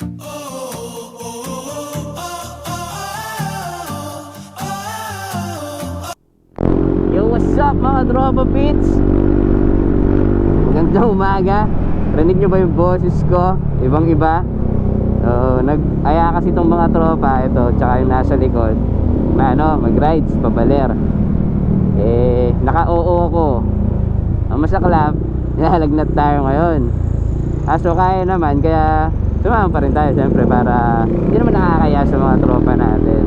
Yo, what's up mga tropa pits? Magandang umaga. Rinig nyo ba yung boses ko? Ibang iba. So, nag-aya kasi itong mga tropa, ito, tsaka yung nasa likod, na ano, mag-rides, pabaler. Eh, naka-oo ko. Ang masaklap, nahalagnat tayo ngayon. Kaso kaya naman, kaya sumama pa rin tayo siyempre para hindi naman nakakaya sa mga tropa natin.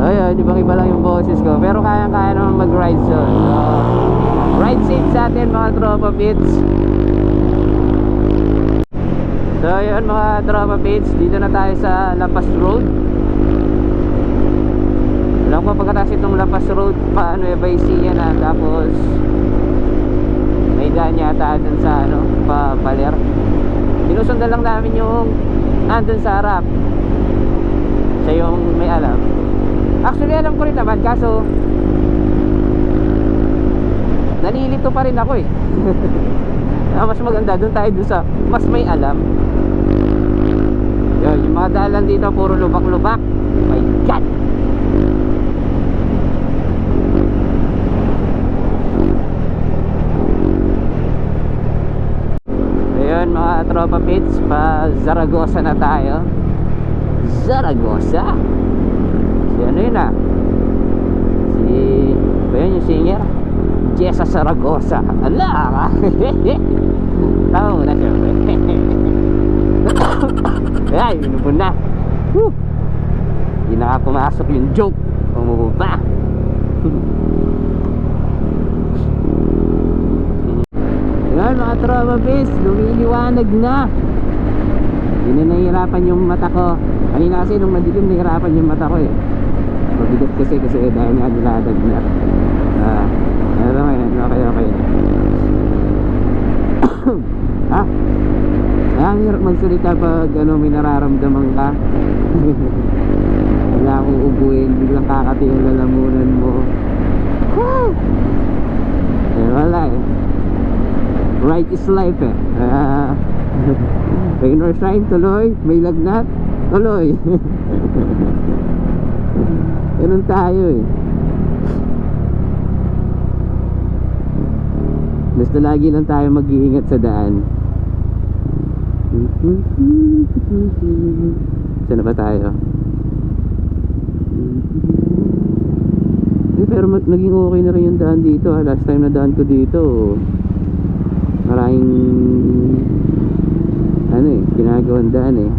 So yun, ibang iba lang yung boses ko. Pero kayang-kaya naman mag-ride so, so Ride safe sa atin mga tropa pits So yun mga tropa pits Dito na tayo sa Lapas Road. Alam ko pagkatapos itong Lapas Road pa Nueva Ecija na Tapos May daan yata dun sa ano Pa Baler Sinusundan lang namin yung Andun sa harap. Siya yung may alam. Actually alam ko rin naman kaso Nalilito pa rin ako eh. Ah, Mas maganda doon tayo doon sa Mas may alam. Yun, yung mga dalan dito puro lubak-lubak. My God Ayun mga tropa pits Pa Zaragoza na tayo. Zaragoza? Si ano yun ah? Si Ba yun yung singer? Jessa Zaragoza. Ala! Ka Tama mo na syempre Ay inubon na. Woo! Hindi na pumasok yung joke. Umubo pa Yan mga tropa base Lumiliwanag na. Hindi na nahihirapan yung mata ko. Kanina kasi nung madilim nahihirapan yung mata ko eh. Mabigat kasi kasi dahil nga niladag na Ah, ano ngayon, okay okay. Ah, ang hirap magsalita pag ano, may nararamdaman ka. Wala akong ubuin, biglang kakati yung lalamunan mo. Woo! Eh wala eh Right is life eh. Ah, Rain or shine, tuloy. May lagnat, tuloy. Ganun tayo eh. Basta lagi lang tayo mag-iingat sa daan. Saan na ba tayo? Eh, pero naging okay na rin yung daan dito ha. Last time na daan ko dito Maraming Ano eh, ginagawang daan eh.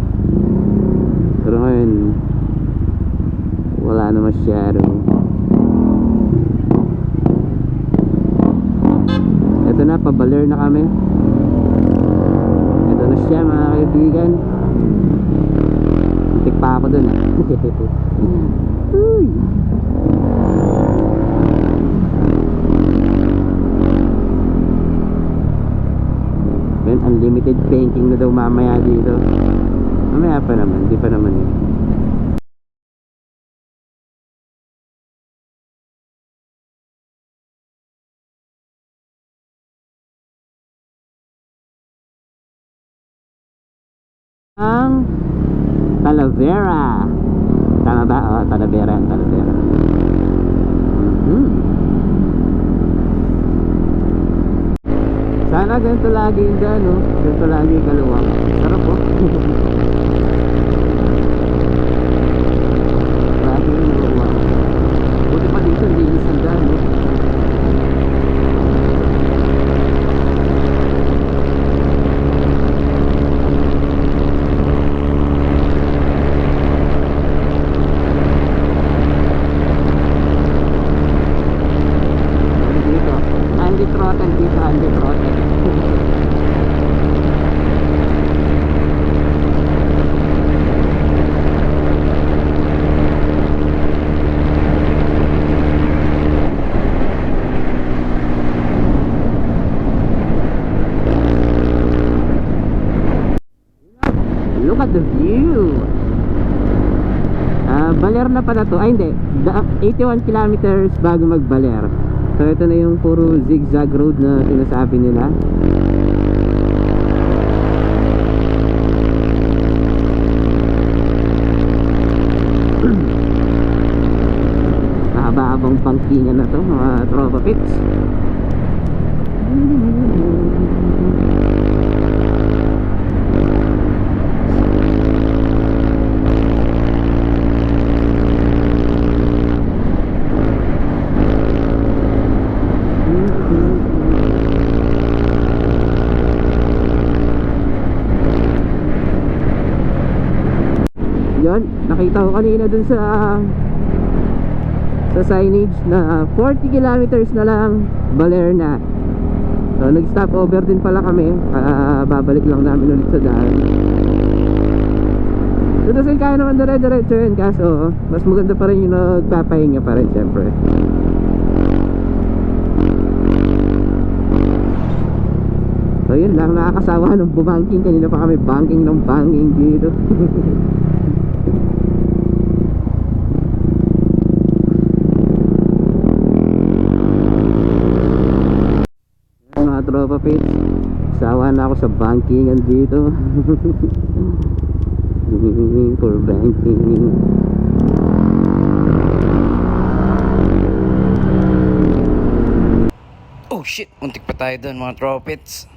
Pero ngayon Wala na masyado. Ito na, pabaler na kami. Ito na siya mga kaibigan. Tik pa ako dun. Uy. Then unlimited painting na daw mamaya dito Mamaya pa naman, di pa naman eh ang Talavera. Tama ba? Oh, Talavera Talavera. Mhm. Sana ganito lagi yung daan, no? Ganito lagi yung kaluwang. Sarap po. at the view. Ah, uh, Baler na pala to. Ay hindi. 81 kilometers bago mag Baler so ito na yung puro zigzag road na sinasabi nila. Mahaba-habang pangkinga na to mga tropa pits. Nakita ko kanina dun sa sa signage na 40 kilometers na lang Balerna. So nag-stop over din pala kami. Ah, babalik lang namin ulit sa daan. So doon kaya naman dire-diretso yun kaso mas maganda pa rin yung nagpapahinga pa rin syempre. So yun lang nakakasawa nung bumangking kanina pa kami banking ng banking dito. mga tropa pits sawa na ako sa bankingan dito for banking. Oh shit, muntik pa tayo doon mga tropits.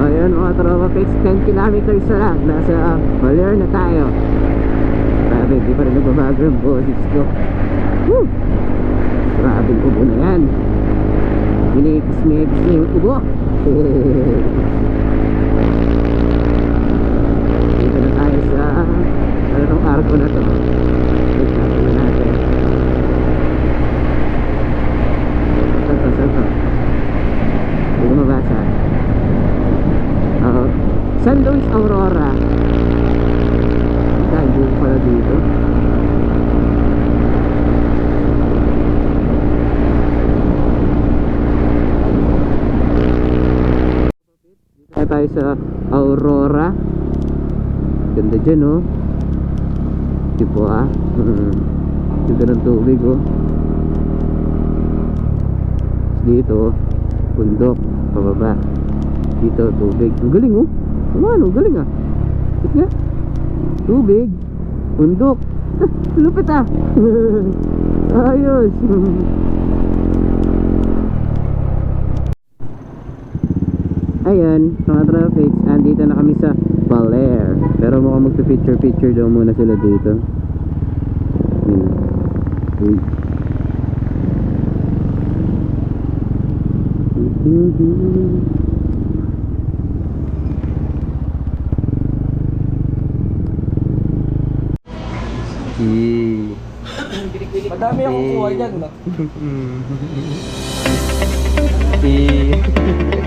So ayun mga tropa pits 10 kilometers na lang nasa Baler na tayo grabe di pa rin nagbabago yung boses ko Woo! grabe ubo na yan Minipis-mipis na yung ubo dito na tayo sa ano tong arko na to wait natin na natin saan to saan to hindi ko mabasa Oo. San Luis Aurora. Dahil pala dito. Dito tayo sa Aurora. Ganda dyan oh. Tipo ah. Ganda ng tubig oh. Dito, bundok, pababa dito tubig ang galing oh ano galing ah. Ito nga. Tubig. Bundok. Lupit ah. Ayos. Ayan mga traffic andito na kami sa Baler pero mukhang magpa-picture picture daw muna sila dito. Uy. Yee. Madami akong kuha dyan, no? Yee.